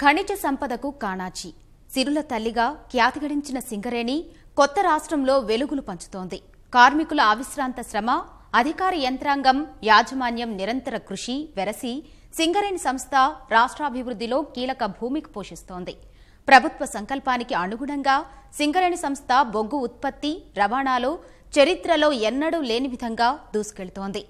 ఖనిజ సంపదకు కాణాచి. సిరుల తల్లిగా ఖ్యాతి గడించిన సింగరేణి కొత్త రాష్ట్రంలో వెలుగులు పంచుతోంది. కార్మికుల అవిశ్రాంత శ్రమ అధికార యంత్రాంగం యాజమాన్యం నిరంతర కృషి వెరసి సింగరేణి సంస్థ రాష్ట్రాభివృద్ధిలో కీలక భూమికి పోషిస్తోంది. ప్రభుత్వ సంకల్పానికి అనుగుణంగా సింగరేణి సంస్థ బొగ్గు ఉత్పత్తి రవాణాలో చరిత్రలో ఎన్నడూ లేని విధంగా దూసుకెళ్తోంది.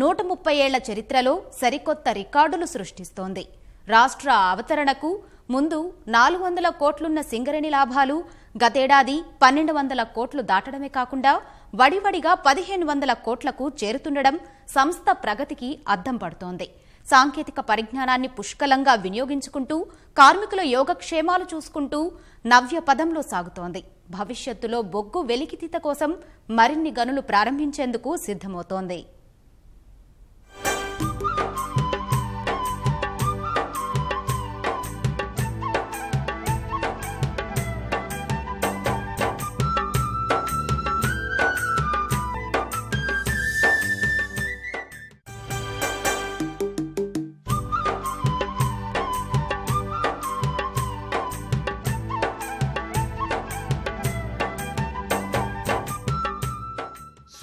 నూట ముప్పై ఏళ్ళ చరిత్రలో సరికొత్త రికార్డులు సృష్టిస్తోంది. రాష్ట్ర అవతరణకు ముందు నాలుగు వందల కోట్లున్న సింగరేణి లాభాలు గతేడాది పన్నెండు వందల కోట్లు దాటడమే కాకుండా వడివడిగా పదిహేను వందల కోట్లకు చేరుతుండడం సంస్థ ప్రగతికి అద్దం పడుతోంది. సాంకేతిక పరిజ్ఞానాన్ని పుష్కలంగా వినియోగించుకుంటూ కార్మికుల యోగక్షేమాలు చూసుకుంటూ నవ్య పదంలో సాగుతోంది. భవిష్యత్తులో బొగ్గు వెలికితీత కోసం మరిన్ని గనులు ప్రారంభించేందుకు సిద్దమవుతోంది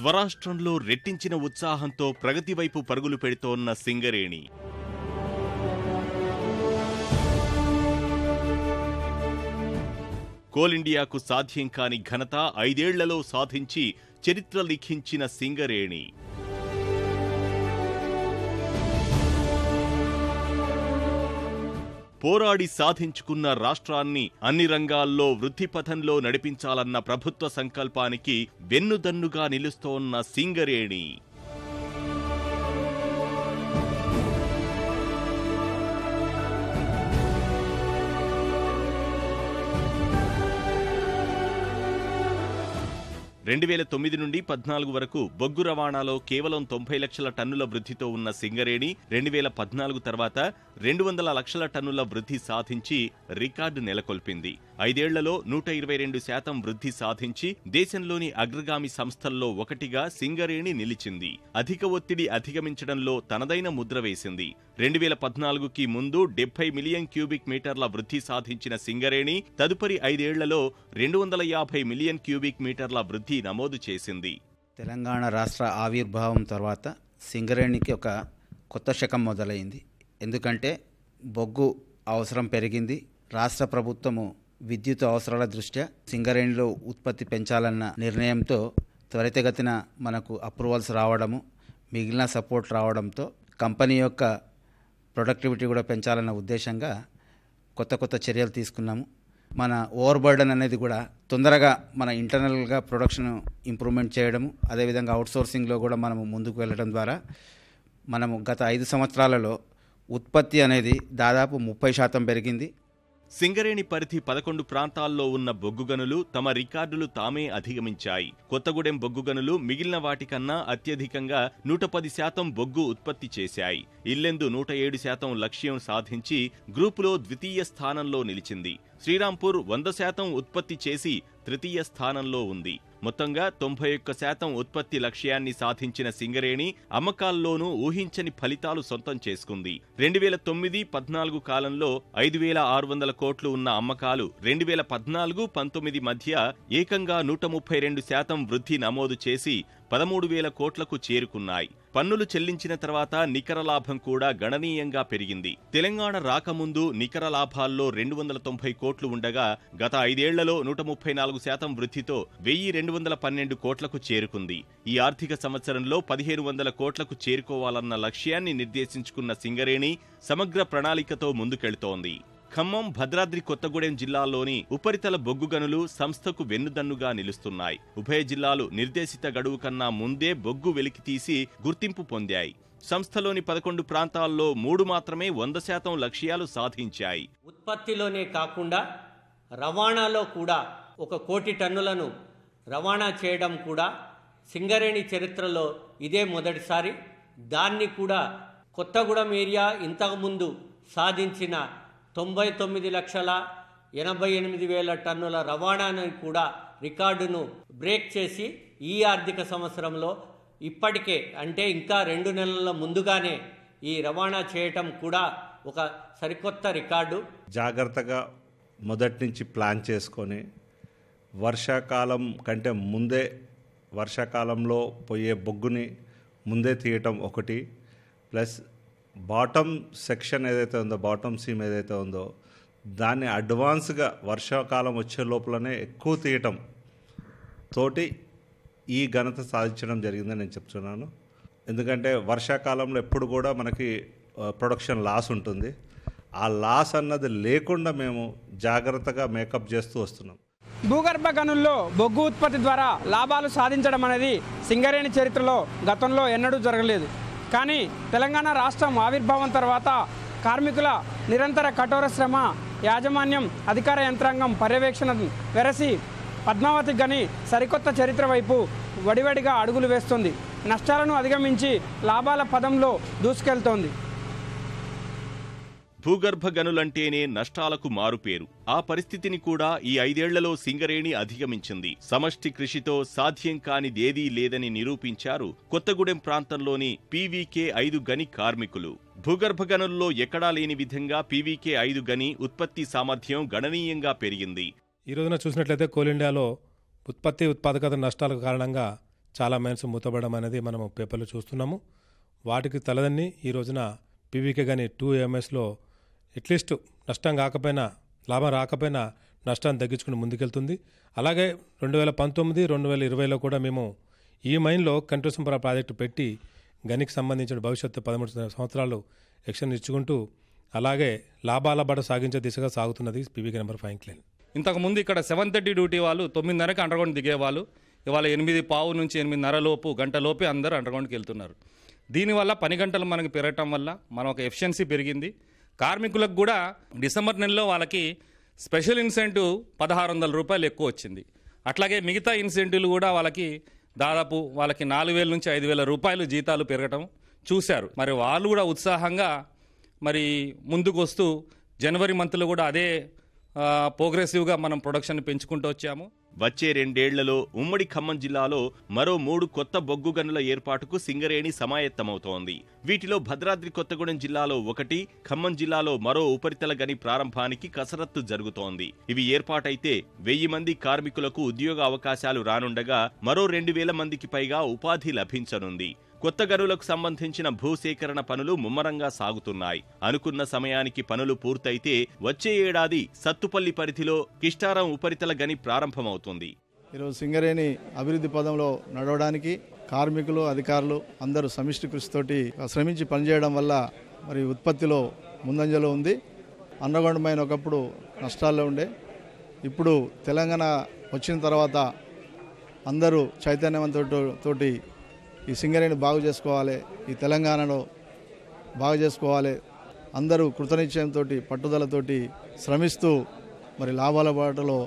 స్వరాష్ట్రంలో రెట్టించిన ఉత్సాహంతో ప్రగతి వైపు పరుగులు పెడుతోన్న సింగరేణి. కోల్ ఇండియాకు సాధ్యం కాని ఘనత ఐదేళ్ళలో సాధించి చరిత్ర లిఖించిన సింగరేణి. పోరాడి సాధించుకున్న రాష్ట్రాన్ని అన్ని రంగాల్లో వృద్ధి పథంలో నడిపించాలన్న ప్రభుత్వ సంకల్పానికి వెన్నుదన్నుగా నిలుస్తోన్న సింగరేణి. రెండు వేల తొమ్మిది నుండి పద్నాలుగు వరకు బొగ్గు రవాణాలో కేవలం తొంభై లక్షల టన్నుల వృద్ధితో ఉన్న సింగరేణి రెండు వేల పద్నాలుగు తర్వాత రెండు వందల లక్షల టన్నుల వృద్ధి సాధించి రికార్డు నెలకొల్పింది. ఐదేళ్ళలో నూట ఇరవై రెండు శాతం వృద్ధి సాధించి దేశంలోని అగ్రగామి సంస్థల్లో ఒకటిగా సింగరేణి నిలిచింది. అధిక ఒత్తిడి అధిగమించడంలో తనదైన ముద్ర వేసింది. రెండు వేల పద్నాలుగుకి ముందు డెబ్బై మిలియన్ క్యూబిక్ మీటర్ల వృద్ధి సాధించిన సింగరేణి తదుపరి ఐదేళ్ళలో రెండు వందల యాభై మిలియన్ క్యూబిక్ మీటర్ల వృద్ధి నమోదు చేసింది. తెలంగాణ రాష్ట్ర ఆవిర్భావం తర్వాత సింగరేణికి ఒక కొత్త శకం మొదలైంది. ఎందుకంటే బొగ్గు అవసరం పెరిగింది. రాష్ట్ర ప్రభుత్వము విద్యుత్ అవసరాల దృష్ట్యా సింగరేణిలో ఉత్పత్తి పెంచాలన్న నిర్ణయంతో త్వరితగతిన మనకు అప్రూవల్స్ రావడము మిగిలిన సపోర్ట్ రావడంతో కంపెనీ యొక్క ప్రొడక్టివిటీ కూడా పెంచాలన్న ఉద్దేశంగా కొత్త కొత్త చర్యలు తీసుకున్నాము. మన ఓవర్ బర్డన్ అనేది కూడా తొందరగా మన ఇంటర్నల్గా ప్రొడక్షన్ ఇంప్రూవ్మెంట్ చేయడము అదేవిధంగా అవుట్సోర్సింగ్లో కూడా మనము ముందుకు వెళ్ళడం ద్వారా మనము గత ఐదు సంవత్సరాలలో ఉత్పత్తి అనేది దాదాపు ముప్పై శాతం పెరిగింది. సింగరేణి పరిధి పదకొండు ప్రాంతాల్లో ఉన్న బొగ్గుగనులు తమ రికార్డులు తామే అధిగమించాయి. కొత్తగూడెం బొగ్గుగనులు మిగిలిన వాటికన్నా అత్యధికంగా నూట పది శాతం బొగ్గు ఉత్పత్తి చేశాయి. ఇల్లెందు నూట ఏడు శాతం లక్ష్యం సాధించి గ్రూపులో ద్వితీయ స్థానంలో నిలిచింది. శ్రీరాంపూర్ వంద శాతం ఉత్పత్తి చేసి తృతీయ స్థానంలో ఉంది. మొత్తంగా తొంభై ఒక్క శాతం ఉత్పత్తి లక్ష్యాన్ని సాధించిన సింగరేణి అమ్మకాల్లోనూ ఊహించని ఫలితాలు సొంతం చేసుకుంది. రెండు వేల తొమ్మిది పద్నాలుగు కాలంలో ఐదు వేల ఆరు వందల కోట్లు ఉన్న అమ్మకాలు రెండు వేల పద్నాలుగు పంతొమ్మిది మధ్య ఏకంగా నూట ముప్పై రెండు శాతం వృద్ధి నమోదు చేసి పదమూడు వేల కోట్లకు చేరుకున్నాయి. పన్నులు చెల్లించిన తర్వాత నికర లాభం కూడా గణనీయంగా పెరిగింది. తెలంగాణ రాకముందు నికర లాభాల్లో రెండు వందల తొంభై కోట్లు ఉండగా గత ఐదేళ్ళలో నూట ముప్పై నాలుగు శాతం వృద్ధితో వెయ్యి రెండు వందల పన్నెండు కోట్లకు చేరుకుంది. ఈ ఆర్థిక సంవత్సరంలో పదిహేను వందల కోట్లకు చేరుకోవాలన్న లక్ష్యాన్ని నిర్దేశించుకున్న సింగరేణి సమగ్ర ప్రణాళికతో ముందుకెళ్తోంది. ఖమ్మం భద్రాద్రి కొత్తగూడెం జిల్లాల్లోని ఉపరితల బొగ్గు గనులు సంస్థకు వెన్నుదన్నుగా నిలుస్తున్నాయి. ఉభయ జిల్లాలు నిర్దేశిత గడువు కన్నా ముందే బొగ్గు వెలికితీసి గుర్తింపు పొందాయి. సంస్థలోని పదకొండు ప్రాంతాల్లో మూడు మాత్రమే వంద శాతం లక్ష్యాలు సాధించాయి. ఉత్పత్తిలోనే కాకుండా రవాణాలో కూడా ఒక కోటి టన్నులను రవాణా చేయడం కూడా సింగరేణి చరిత్రలో ఇదే మొదటిసారి. దాన్ని కూడా కొత్తగూడెం ఏరియా ఇంతకుముందు సాధించిన తొంభై తొమ్మిది లక్షల ఎనభై ఎనిమిది వేల టన్నుల రవాణాను కూడా రికార్డును బ్రేక్ చేసి ఈ ఆర్థిక సంవత్సరంలో ఇప్పటికే అంటే ఇంకా రెండు నెలల ముందుగానే ఈ రవాణా చేయటం కూడా ఒక సరికొత్త రికార్డు. జాగ్రత్తగా మొదటి నుంచి ప్లాన్ చేసుకొని వర్షాకాలం కంటే ముందే వర్షాకాలంలో పోయే బొగ్గుని ముందే తీయటం ఒకటి ప్లస్ బాటమ్ సెక్షన్ ఏదైతే ఉందో బాటమ్ సీమ్ ఏదైతే ఉందో దాన్ని అడ్వాన్స్గా వర్షాకాలం వచ్చే లోపలనే ఎక్కువ తీయటం తోటి ఈ ఘనత సాధించడం జరిగిందని నేను చెప్తున్నాను. ఎందుకంటే వర్షాకాలంలో ఎప్పుడు కూడా మనకి ప్రొడక్షన్ లాస్ ఉంటుంది. ఆ లాస్ అన్నది లేకుండా మేము జాగ్రత్తగా మేకప్ చేస్తూ వస్తున్నాం. భూగర్భ గనుల్లో బొగ్గు ఉత్పత్తి ద్వారా లాభాలు సాధించడం అనేది సింగరేణి చరిత్రలో గతంలో ఎన్నడూ జరగలేదు. కానీ తెలంగాణ రాష్ట్రం ఆవిర్భావం తర్వాత కార్మికుల నిరంతర కఠోర శ్రమ యాజమాన్యం అధికార యంత్రాంగం పర్యవేక్షణ వెరసి పద్మావతి గని సరికొత్త చరిత్ర వైపు వడివడిగా అడుగులు వేస్తుంది. నష్టాలను అధిగమించి లాభాల పదంలో దూసుకెళ్తోంది. భూగర్భ గనులంటేనే నష్టాలకు మారుపేరు. ఆ పరిస్థితిని కూడా ఈ ఐదేళ్ళలో సింగరేణి అధిగమించింది. సమష్టి కృషితో సాధ్యం కానిదేదీ లేదని నిరూపించారు కొత్తగూడెం ప్రాంతంలోని పీవీకే ఐదు గని కార్మికులు. భూగర్భ గనుల్లో ఎక్కడా లేని విధంగా పీవీకే ఐదు గని ఉత్పత్తి సామర్థ్యం గణనీయంగా పెరిగింది. ఈ రోజున చూసినట్లయితే కోల్ ఇండియాలో ఉత్పత్తి ఉత్పాదకత నష్టాల కారణంగా చాలా మైన్స్ మూతపడడం అనేది మనం పేపర్లో చూస్తున్నాము. వాటికి తలదన్ని ఈ రోజున పీవీకే కానీ టూ ఎంఎస్లో అట్లీస్ట్ నష్టం కాకపోయినా లాభం రాకపోయినా నష్టాన్ని తగ్గించుకుని ముందుకెళ్తుంది. అలాగే రెండు వేల పంతొమ్మిది రెండు వేల ఇరవైలో కూడా మేము ఈ మైన్లో కంట్రోల్ ప్రాజెక్టు పెట్టి గనికి సంబంధించిన భవిష్యత్తు పదమూడు సంవత్సరాలు ఎక్షన్ ఇచ్చుకుంటూ అలాగే లాభాల బట సాగించే దిశగా సాగుతున్నది పీవీకే నెంబర్ ఫైవ్ క్లైన్ ఇంతకుముందు ఇక్కడ సెవెన్ థర్టీ డ్యూటీ వాళ్ళు తొమ్మిదిన్నరకి అండర్గ్రౌండ్ దిగేవాళ్ళు. ఇవాళ ఎనిమిది పావు నుంచి ఎనిమిదిన్నర లోపు గంట లోపే అందరూ అండర్గ్రౌండ్కి వెళ్తున్నారు. దీనివల్ల పని గంటలు మనకి పెరగటం వల్ల మనం ఒక ఎఫిషియన్సీ పెరిగింది. కార్మికులకు కూడా డిసెంబర్ నెలలో వాళ్ళకి స్పెషల్ ఇన్సెంటివ్ పదహారు వందల రూపాయలు ఎక్కువ వచ్చింది. అట్లాగే మిగతా ఇన్సెంటివ్లు కూడా వాళ్ళకి దాదాపు వాళ్ళకి నాలుగు వేల నుంచి ఐదు వేల రూపాయలు జీతాలు పెరగటం చూశారు. మరి వాళ్ళు కూడా ఉత్సాహంగా మరి ముందుకు వస్తూ జనవరి మంత్లో కూడా అదే ప్రోగ్రెసివ్గా మనం ప్రొడక్షన్ పెంచుకుంటూ వచ్చాము. వచ్చే రెండేళ్ళలో ఉమ్మడి ఖమ్మం జిల్లాలో మరో మూడు కొత్త బొగ్గు గనుల ఏర్పాటుకు సింగరేణి సమాయత్తమవుతోంది. వీటిలో భద్రాద్రి కొత్తగూడెం జిల్లాలో ఒకటి ఖమ్మం జిల్లాలో మరో ఉపరితల గని ప్రారంభానికి కసరత్తు జరుగుతోంది. ఇవి ఏర్పాటైతే వెయ్యి మంది కార్మికులకు ఉద్యోగ అవకాశాలు రానుండగా మరో రెండు వేల మందికి పైగా ఉపాధి లభించనుంది. కొత్త గనులకు సంబంధించిన భూసేకరణ పనులు ముమ్మరంగా సాగుతున్నాయి. అనుకున్న సమయానికి పనులు పూర్తయితే వచ్చే ఏడాది సత్తుపల్లి పరిధిలో కిష్టారం ఉపరితల గని ప్రారంభమవుతుంది. ఈరోజు సింగరేణి అభివృద్ధి పదంలో నడవడానికి కార్మికులు అధికారులు అందరూ సమిష్టి కృషితోటి శ్రమించి పనిచేయడం వల్ల మరి ఉత్పత్తిలో ముందంజలో ఉంది. అండర్గ్రౌండ్ మైన్ ఒకప్పుడు నష్టాల్లో ఉండే. ఇప్పుడు తెలంగాణ వచ్చిన తర్వాత అందరూ చైతన్యవంతో తోటి ఈ సింగరేణి బాగు చేసుకోవాలి ఈ తెలంగాణలో బాగు చేసుకోవాలి. అందరూ కృతనిశ్చయంతో పట్టుదలతోటి శ్రమిస్తూ మరి లాభాల బాటలో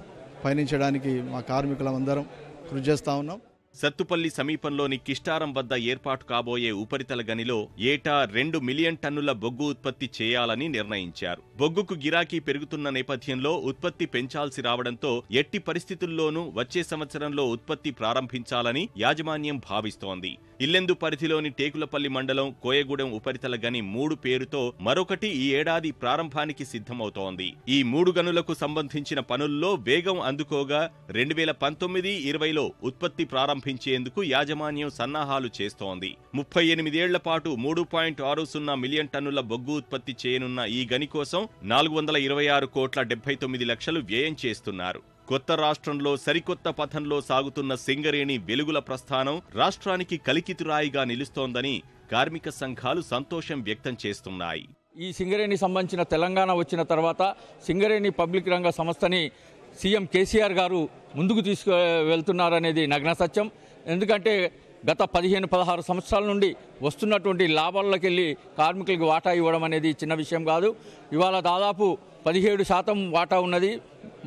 పయనించడానికి మా కార్మికులందరం కృషి చేస్తూ ఉన్నాం. సత్తుపల్లి సమీపంలోని కిష్టారం వద్ద ఏర్పాటు కాబోయే ఉపరితల గనిలో ఏటా రెండు మిలియన్ టన్నుల బొగ్గు ఉత్పత్తి చేయాలని నిర్ణయించారు. బొగ్గుకు గిరాకీ పెరుగుతున్న నేపథ్యంలో ఉత్పత్తి పెంచాల్సి రావడంతో ఎట్టి పరిస్థితుల్లోనూ వచ్చే సంవత్సరంలో ఉత్పత్తి ప్రారంభించాలని యాజమాన్యం భావిస్తోంది. ఇల్లెందు పరిధిలోని టేకులపల్లి మండలం కోయగూడెం ఉపరితల గని మూడు పేరుతో మరొకటి ఈ ఏడాది ప్రారంభానికి సిద్ధమవుతోంది. ఈ మూడు గనులకు సంబంధించిన పనుల్లో వేగం అందుకోగా రెండు వేల పంతొమ్మిది ఇరవైలో ఉత్పత్తి ప్రారంభించేందుకు యాజమాన్యం సన్నాహాలు చేస్తోంది. ముప్పై ఎనిమిదేళ్ళ పాటు మూడు పాయింట్ ఆరు సున్నా మిలియన్ టన్నుల బొగ్గు ఉత్పత్తి చేయనున్న ఈ గని కోసం నాలుగు వందల ఇరవై ఆరు కోట్ల డెబ్బై తొమ్మిది లక్షలు వ్యయం చేస్తున్నారు. కొత్త రాష్ట్రంలో సరికొత్త పథంలో సాగుతున్న సింగరేణి వెలుగుల ప్రస్థానం రాష్ట్రానికి కలికితురాయిగా నిలుస్తోందని కార్మిక సంఘాలు సంతోషం వ్యక్తం చేస్తున్నాయి. ఈ సింగరేణి సంబంధించిన తెలంగాణ వచ్చిన తర్వాత సింగరేణి పబ్లిక్ రంగ సంస్థని సీఎం కేసీఆర్ గారు ముందుకు తీసుకు వెళ్తున్నారనేది నగ్న సత్యం. ఎందుకంటే గత పదిహేను పదహారు సంవత్సరాల నుండి వస్తున్నటువంటి లాభాల్లోకి వెళ్ళి కార్మికులకు వాటా ఇవ్వడం అనేది చిన్న విషయం కాదు. ఇవాళ దాదాపు పదిహేడు శాతం వాటా ఉన్నది.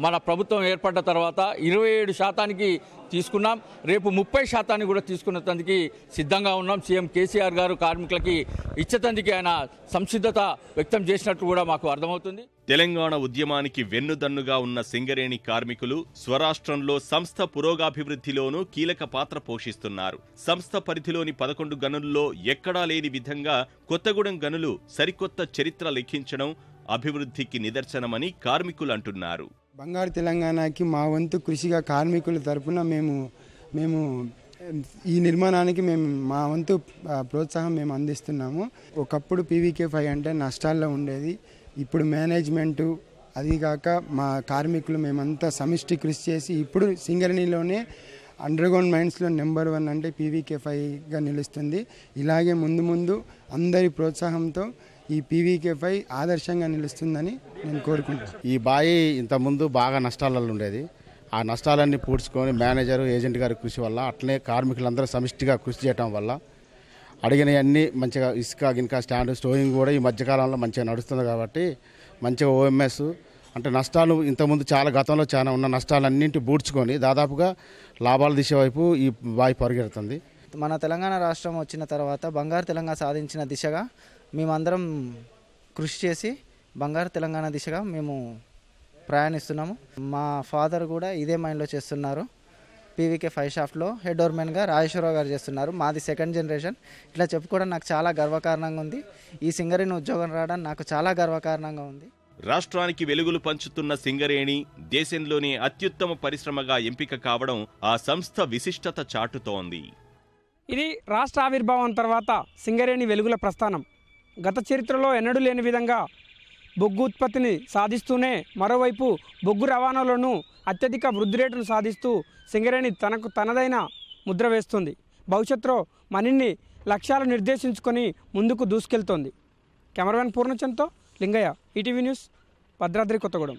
మన ప్రభుత్వం ఏర్పడ్డ తర్వాత ఇరవై ఏడు శాతానికి తీసుకున్నాం. రేపు ముప్పై శాతాన్ని కూడా తీసుకునేందుకు సిద్ధంగా ఉన్నాం. సీఎం కేసీఆర్ గారు కార్మికులకి ఇచ్చేతందుకు ఆయన సంసిద్ధత వ్యక్తం చేసినట్టు కూడా మాకు అర్థమవుతుంది. తెలంగాణ ఉద్యమానికి వెన్నుదన్నుగా ఉన్న సింగరేణి కార్మికులు స్వరాష్ట్రంలో సంస్థ పురోగాభివృద్ధిలోనూ కీలక పాత్ర పోషిస్తున్నారు. సంస్థ పరిధిలోని పదకొండు గనుల్లో ఎక్కడా లేని విధంగా కొత్తగూడెం గనులు సరికొత్త చరిత్ర లిఖించడం అభివృద్ధికి నిదర్శనమని కార్మికులు అంటున్నారు. బంగారు తెలంగాణకి మా వంతు కృషిగా కార్మికుల తరపున మేము మేము ఈ నిర్మాణానికి మేము మా వంతు ప్రోత్సాహం మేము అందిస్తున్నాము. ఒకప్పుడు పీవీకే ఫైవ్ అంటే నష్టాల్లో ఉండేది. ఇప్పుడు మేనేజ్మెంటు అదిగాక మా కార్మికులు మేమంతా సమిష్టి కృషి చేసి ఇప్పుడు సింగరణిలోనే అండర్గ్రౌండ్ మైన్స్లో నెంబర్ వన్ అంటే పీవీకే ఫైవ్గా నిలుస్తుంది. ఇలాగే ముందు ముందు అందరి ప్రోత్సాహంతో ఈ పీవీకే ఫైవ్ ఆదర్శంగా నిలుస్తుందని నేను కోరుకుంటున్నాను. ఈ బాయి ఇంతకుముందు బాగా నష్టాలలో ఉండేది. ఆ నష్టాలన్నీ పూడ్చుకొని మేనేజర్ ఏజెంట్ గారి కృషి వల్ల అట్లనే కార్మికులందరూ సమిష్టిగా కృషి చేయడం వల్ల అడిగినవన్నీ మంచిగా ఇసుక గినుక స్టాండ్ స్టోయింగ్ కూడా ఈ మధ్యకాలంలో మంచిగా నడుస్తుంది కాబట్టి మంచిగా ఓఎంఎస్ అంటే నష్టాలు ఇంతకుముందు చాలా గతంలో చాలా ఉన్న నష్టాలన్నింటి బూడ్చుకొని దాదాపుగా లాభాల దిశ వైపు ఈ బాయి పరిగెడుతుంది. మన తెలంగాణ రాష్ట్రం వచ్చిన తర్వాత బంగారు తెలంగాణ సాధించిన దిశగా మేమందరం కృషి చేసి బంగారు తెలంగాణ దిశగా మేము ప్రయాణిస్తున్నాము. మా ఫాదర్ కూడా ఇదే మైండ్లో చేస్తున్నారు. పీవీకే ఫైవ్ షాఫ్ట్లో హెడ్ ఓర్మెన్గా రాజేశ్వరరావు గారు చేస్తున్నారు. మాది సెకండ్ జనరేషన్. ఇట్లా చెప్పుకోవడం నాకు చాలా గర్వకారణంగా ఉంది. ఈ సింగరేణి ఉద్యోగం రావడం నాకు చాలా గర్వకారణంగా ఉంది. రాష్ట్రానికి వెలుగులు పంచుతున్న సింగరేణి దేశంలోనే అత్యుత్తమ పరిశ్రమగా ఎంపిక కావడం ఆ సంస్థ విశిష్టత చాటుతోంది. ఇది రాష్ట్ర ఆవిర్భావం తర్వాత సింగరేణి వెలుగుల ప్రస్థానం. గత చరిత్రలో ఎన్నడూ లేని విధంగా బొగ్గు ఉత్పత్తిని సాధిస్తూనే మరోవైపు బొగ్గు రవాణాలోనూ అత్యధిక వృద్ధి రేటును సాధిస్తూ సింగరేణి తనకు తనదైన ముద్ర వేస్తుంది. భవిష్యత్తులో మనిన్ని లక్ష్యాలు నిర్దేశించుకొని ముందుకు దూసుకెళ్తోంది. కెమెరామెన్ పూర్ణచంద్తో లింగయ్య ఈటీవీ న్యూస్ భద్రాద్రి కొత్తగూడెం.